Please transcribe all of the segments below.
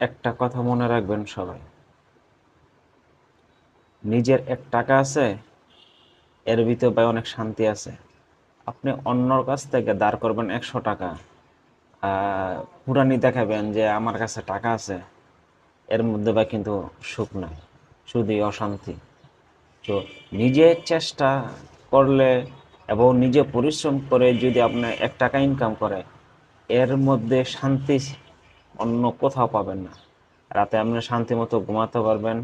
একটা কথা মনে রাখবেন সবাই। নিজের এক টাকা আছে, এর ভিতরে ভাই অনেক শান্তি আছে। আপনি অন্যর কাছ থেকে দাঁড় করবেন একশো টাকা পুরানি দেখাবেন যে আমার কাছে টাকা আছে, এর মধ্যে ভাই কিন্তু সুখ নাই শুধুই অশান্তি। তো নিজে চেষ্টা করলে এবং নিজে পরিশ্রম করে যদি আপনি এক টাকা ইনকাম করে, এর মধ্যে শান্তি অন্য কোথাও পাবেন না। রাতে আপনি শান্তি মতো ঘুমাতে পারবেন,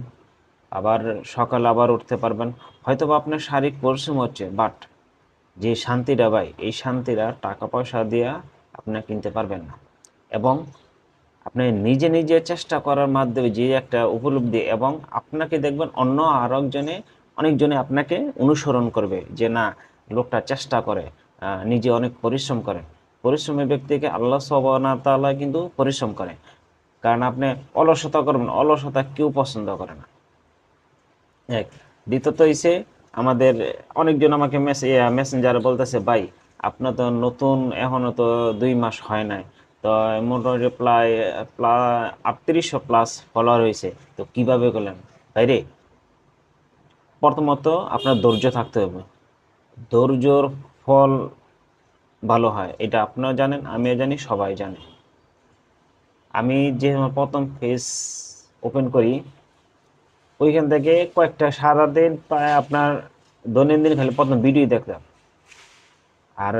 আবার সকালে আবার উঠতে পারবেন। হয়তো বা আপনার শারীরিক পরিশ্রম হচ্ছে বাট যে শান্তিটা ভাই, এই শান্তিটা টাকা পয়সা দিয়ে আপনি কিনতে পারবেন না। এবং আপনি নিজে নিজে চেষ্টা করার মাধ্যমে যে একটা উপলব্ধি এবং আপনাকে দেখবেন অন্য আরেকজনে, অনেকজনে আপনাকে অনুসরণ করবে যে না, লোকটা চেষ্টা করে নিজে অনেক পরিশ্রম করে। পরিশ্রমী ব্যক্তিকে আল্লাহ সবানা কিন্তু পরিশ্রম করে। কারণ আপনি অলসতা করবেন, অলসতা কেউ পছন্দ করে না। এক, দ্বিতীয়ত হইছে আমাদের, অনেকজন আমাকে মেসেঞ্জারে বলতেছে, ভাই আপনার তো নতুন, এখনও তো দুই মাস হয় নাই। তো মোটামুটি প্রায় আটত্রিশশো প্লাস ফলোয়ার হয়েছে তো কীভাবে করলেন? ভাই রে, প্রথমত আপনার ধৈর্য থাকতে হবে। ধৈর্যর ফল ভালো হয়, এটা আপনারা জানেন, আমিও জানি, সবাই জানে। আমি যে প্রথম ফেস ওপেন করি, ওইখান থেকে কয়েকটা সারাদিন প্রায় আপনার দৈনন্দিন খালি প্রথম ভিডিও দেখতাম। আর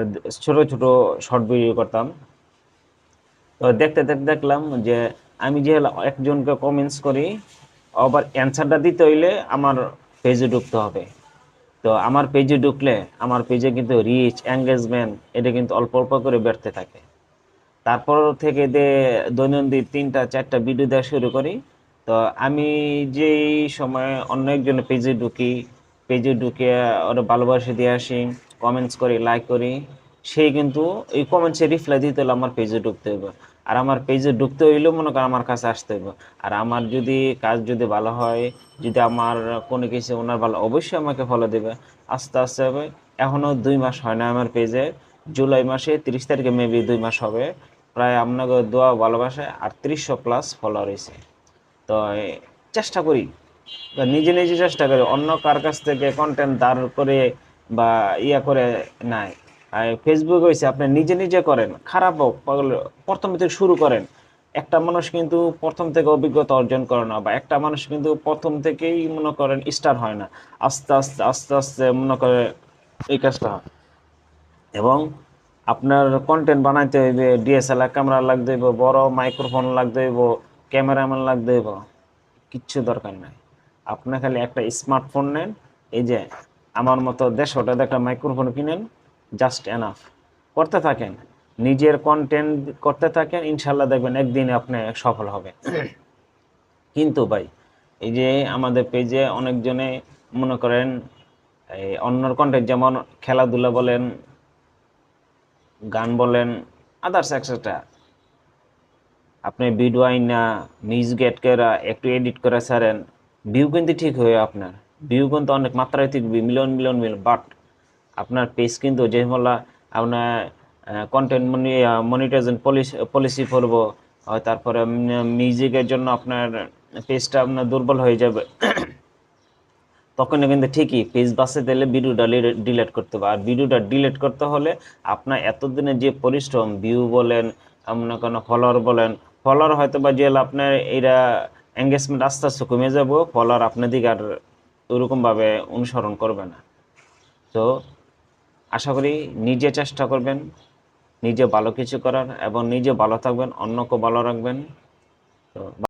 ছোট ছোট শর্ট ভিডিও করতাম। তো দেখতে দেখতে দেখলাম যে আমি যে একজনকে কমেন্টস করি, আবার অ্যান্সারটা দিতে হইলে আমার পেজে ঢুকতে হবে। তো আমার পেজে ঢুকলে আমার পেজে কিন্তু রিচ এঙ্গেজমেন্ট এটা কিন্তু অল্প অল্প করে বেড়তে থাকে। তারপর থেকে দে দৈনন্দিন তিনটা, চারটা ভিডিও দেওয়া শুরু করি। তো আমি যেই সময় অন্য একজনের পেজে ঢুকি পেজে ঢুকে ওরা ভালোবাসা দিয়ে আসি কমেন্টস করি লাইক করি, সেই কিন্তু এই কমেন্টসে রিপ্লাই দিতে হলে আমার পেজে ঢুকতে হবে আর আমার পেজে ঢুকতে হইলেও মনে করেন আমার কাছে আসতে হবে আর আমার যদি কাজ যদি ভালো হয়, যদি আমার কোনো কিছু ওনার ভালো, অবশ্যই আমাকে ফলো দেবে। আস্তে আস্তে হবে। এখনও দুই মাস হয় না আমার পেজে জুলাই মাসে তিরিশ তারিখে মেবি দুই মাস হবে। প্রায় আপনাকে দোয়া ভালোবাসায় আটত্রিশশো প্লাস ফলোয়ার হয়েছে তো চেষ্টা করি। বা নিজে নিজে চেষ্টা করি। অন্য কার কাছ থেকে কন্টেন্ট দাঁড় করে বা ইয়া করে নাই আর ফেসবুক হয়েছে আপনি নিজে নিজে করেন। খারাপ হোক প্রথম থেকে শুরু করেন। একটা মানুষ কিন্তু প্রথম থেকে অভিজ্ঞতা অর্জন করে না, বা একটা মানুষ কিন্তু প্রথম থেকেই মনে করেন স্টার হয় না। আস্তে আস্তে আস্তে আস্তে মনে করে এই কাজটা হয়। এবং আপনার কন্টেন্ট বানাইতে হইবে ডিএসএলআর ক্যামেরা লাগতে হইব, বড় মাইক্রোফোন লাগতে হইব ক্যামেরাম্যান লাগতে হইব, কিচ্ছু দরকার নাই। আপনি খালি একটা স্মার্টফোন নেন, এই যে আমার মতো দেড়শো টাকা একটা মাইক্রোফোন কিনেন জাস্ট এনাফ করতে থাকেন, নিজের কন্টেন্ট করতে থাকেন ইনশাল্লাহ দেখবেন একদিনে আপনি সফল হবে কিন্তু ভাই, এই যে আমাদের পেজে অনেকজনে মনে করেন, এই অন্যর কন্টেন্ট যেমন খেলাধুলা বলেন, গান বলেন আদার্স এক্সেট্রা আপনি ভিডিও আইনা মিউজিক গেট করা একটু এডিট করে ছাড়েন ভিউ কিন্তু ঠিক হয়ে আপনার। ভিউ কিন্তু অনেক মাত্রায় ঠিক মিলিয়ন মিলিয়ন মিলিয়ন বাট আপনার পেজ কিন্তু যে বলা আপনার কন্টেন্ট মনিটাইজেশন পলিসি পলিসি করব তারপরে মিউজিকের জন্য আপনার পেজটা আপনার দুর্বল হয়ে যাবে। তখন কিন্তু ঠিকই পেজ বাসে দিলে ভিডিওটা ডিলেট করতে হবে। আর ভিডিওটা ডিলেট করতে হলে আপনার এতদিনে যে পরিশ্রম ভিউ বলেন, আপনার কোনো ফলোয়ার বলেন ফলোয়ার হয়তো বা যে আপনার এরা এঙ্গেজমেন্ট আস্তে আস্তে কমে যাব ফলোয়ার আপনার দিকে আর ওরকমভাবে অনুসরণ করবে না। তো আশা করি নিজে চেষ্টা করবেন, নিজে ভালো কিছু করার এবং নিজে ভালো থাকবেন, অন্যকে ভালো রাখবেন। তো